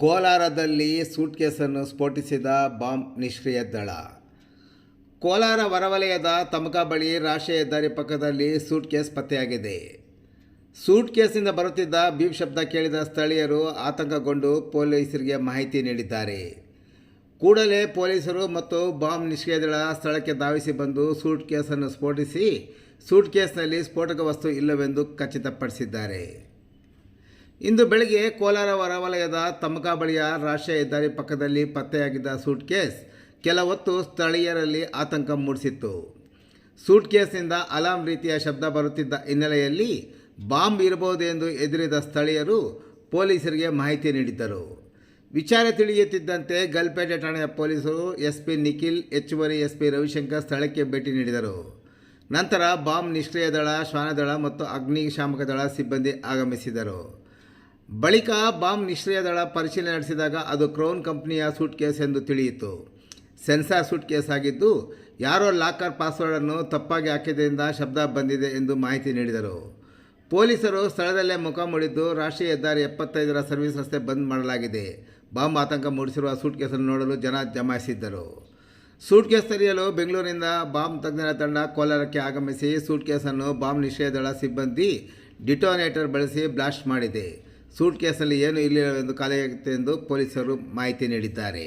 ಕೋಲಾರದಲ್ಲಿ ಸೂಟ್ಕೇಸನ್ನು ಸ್ಫೋಟಿಸಿದ ಬಾಂಬ್ ನಿಷ್ಕ್ರಿಯ ದಳ ಕೋಲಾರ ಹೊರವಲಯದ ತಮಕಾ ಬಳಿ ರಾಷ್ಟ್ರೀಯ ಹೆದ್ದಾರಿ ಪಕ್ಕದಲ್ಲಿ ಸೂಟ್ಕೇಸ್ ಪತ್ತೆಯಾಗಿದೆ. ಸೂಟ್ಕೇಸಿಂದ ಬರುತ್ತಿದ್ದ ಬೀಪ್ ಶಬ್ದ ಕೇಳಿದ ಸ್ಥಳೀಯರು ಆತಂಕಗೊಂಡು ಪೊಲೀಸರಿಗೆ ಮಾಹಿತಿ ನೀಡಿದ್ದಾರೆ. ಕೂಡಲೇ ಪೊಲೀಸರು ಮತ್ತು ಬಾಂಬ್ ನಿಷ್ಕ್ರಿಯ ದಳ ಸ್ಥಳಕ್ಕೆ ಧಾವಿಸಿ ಬಂದು ಸೂಟ್ ಕೇಸನ್ನು ಸ್ಫೋಟಿಸಿ ಸೂಟ್ ಕೇಸ್ನಲ್ಲಿ ಸ್ಫೋಟಕ ವಸ್ತು ಇಲ್ಲವೆಂದು ಖಚಿತಪಡಿಸಿದ್ದಾರೆ. ಇಂದು ಬೆಳಗ್ಗೆ ಕೋಲಾರ ಹೊರವಲಯದ ತಮಕ ಬಳಿಯ ರಾಷ್ಟ್ರೀಯ ಹೆದ್ದಾರಿ ಪಕ್ಕದಲ್ಲಿ ಪತ್ತೆಯಾಗಿದ್ದ ಸೂಟ್ ಕೇಸ್ ಕೆಲ ಹೊತ್ತು ಸ್ಥಳೀಯರಲ್ಲಿ ಆತಂಕ ಮೂಡಿಸಿತ್ತು. ಸೂಟ್ ಕೇಸ್ನಿಂದ ಅಲಾರ್ಮ್ ರೀತಿಯ ಶಬ್ದ ಬರುತ್ತಿದ್ದ ಹಿನ್ನೆಲೆಯಲ್ಲಿ ಬಾಂಬ್ ಇರಬಹುದೆಂದು ಎದುರಿದ ಸ್ಥಳೀಯರು ಪೊಲೀಸರಿಗೆ ಮಾಹಿತಿ ನೀಡಿದ್ದರು. ವಿಚಾರ ತಿಳಿಯುತ್ತಿದ್ದಂತೆ ಗಲ್ಪೇಟೆ ಠಾಣೆಯ ಪೊಲೀಸರು ಎಸ್ ಪಿ ನಿಖಿಲ್, ಹೆಚ್ಚುವರಿ ಎಸ್ ಪಿ ರವಿಶಂಕರ್ ಸ್ಥಳಕ್ಕೆ ಭೇಟಿ ನೀಡಿದರು. ನಂತರ ಬಾಂಬ್ ನಿಷ್ಕ್ರಿಯ ದಳ, ಶ್ವಾನದಳ ಮತ್ತು ಅಗ್ನಿಶಾಮಕ ದಳ ಸಿಬ್ಬಂದಿ ಆಗಮಿಸಿದರು ಬಳಿಕ ಬಾಂಬ್ ನಿಷ್ಕ್ರಿಯ ದಳ ಪರಿಶೀಲನೆ ನಡೆಸಿದಾಗ ಅದು ಕ್ರೌನ್ ಕಂಪ್ನಿಯ ಸೂಟ್ ಕೇಸ್ ಎಂದು ತಿಳಿಯಿತು. ಸೆನ್ಸಾರ್ ಸೂಟ್ ಕೇಸ್ ಆಗಿದ್ದು, ಯಾರೋ ಲಾಕರ್ ಪಾಸ್ವರ್ಡನ್ನು ತಪ್ಪಾಗಿ ಹಾಕಿದ್ದರಿಂದ ಶಬ್ದ ಬಂದಿದೆ ಎಂದು ಮಾಹಿತಿ ನೀಡಿದರು. ಪೊಲೀಸರು ಸ್ಥಳದಲ್ಲೇ ಮುಖ ಮೂಡಿದ್ದು ರಾಷ್ಟ್ರೀಯ ಹೆದ್ದಾರಿ ಎಪ್ಪತ್ತೈದರ ಸರ್ವಿಸ್ ರಸ್ತೆ ಬಂದ್ ಮಾಡಲಾಗಿದೆ. ಬಾಂಬ್ ಆತಂಕ ಮೂಡಿಸಿರುವ ಸೂಟ್ ಕೇಸನ್ನು ನೋಡಲು ಜನ ಜಮಾಯಿಸಿದ್ದರು. ಸೂಟ್ ಕೇಸ್ ತೆರೆಯಲು ಬೆಂಗಳೂರಿನಿಂದ ಬಾಂಬ್ ತಜ್ಞರ ತಂಡ ಕೋಲಾರಕ್ಕೆ ಆಗಮಿಸಿ ಸೂಟ್ ಕೇಸನ್ನು ಬಾಂಬ್ ನಿಷೇಧದಳ ಸಿಬ್ಬಂದಿ ಡಿಟೋನೇಟರ್ ಬಳಸಿ ಬ್ಲಾಸ್ಟ್ ಮಾಡಿದೆ. ಸೂಟ್ ಕೇಸಲ್ಲಿ ಏನು ಇರಲಿಲ್ಲವೆಂದು ಖಾಲಿಯಾಗುತ್ತೆ ಎಂದು ಪೊಲೀಸರು ಮಾಹಿತಿ ನೀಡಿದ್ದಾರೆ.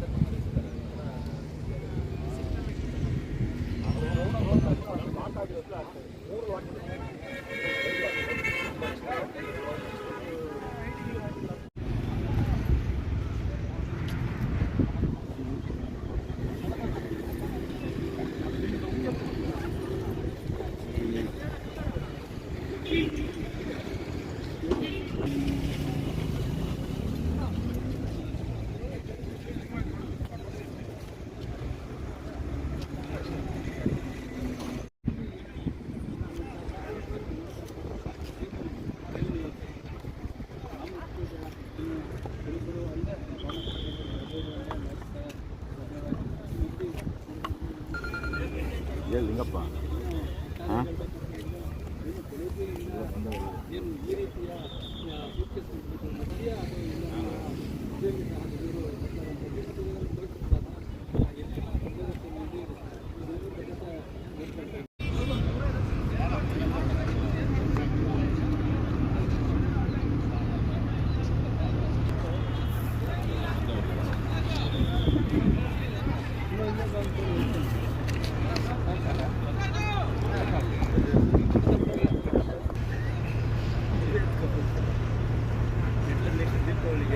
Japan.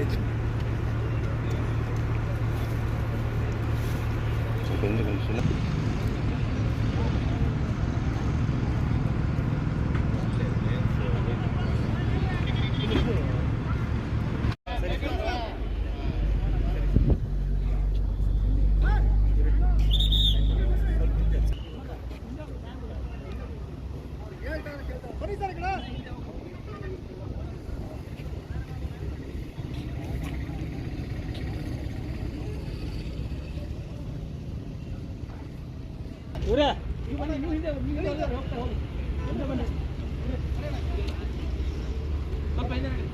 走动的公司呢？udah apa ini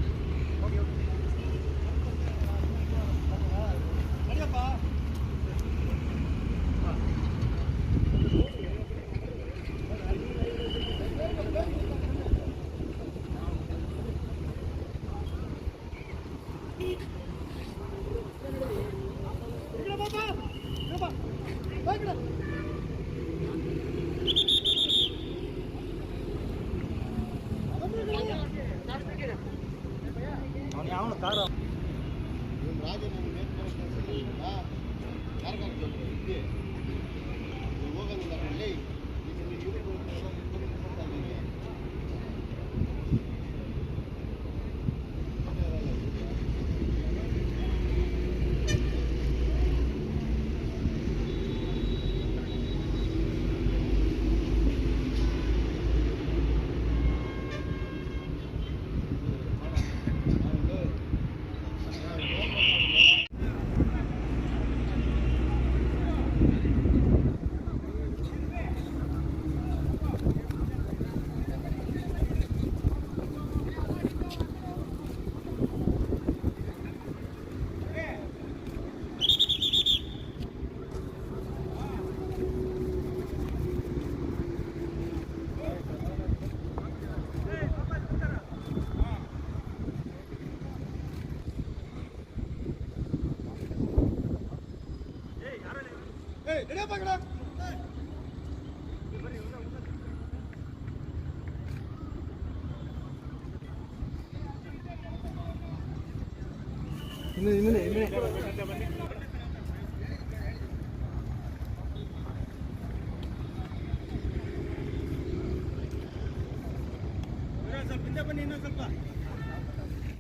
ಯಾವ ಕಾರ ಹೋಗಲ್ಲ இன்னும் இன்னும் இன்னும்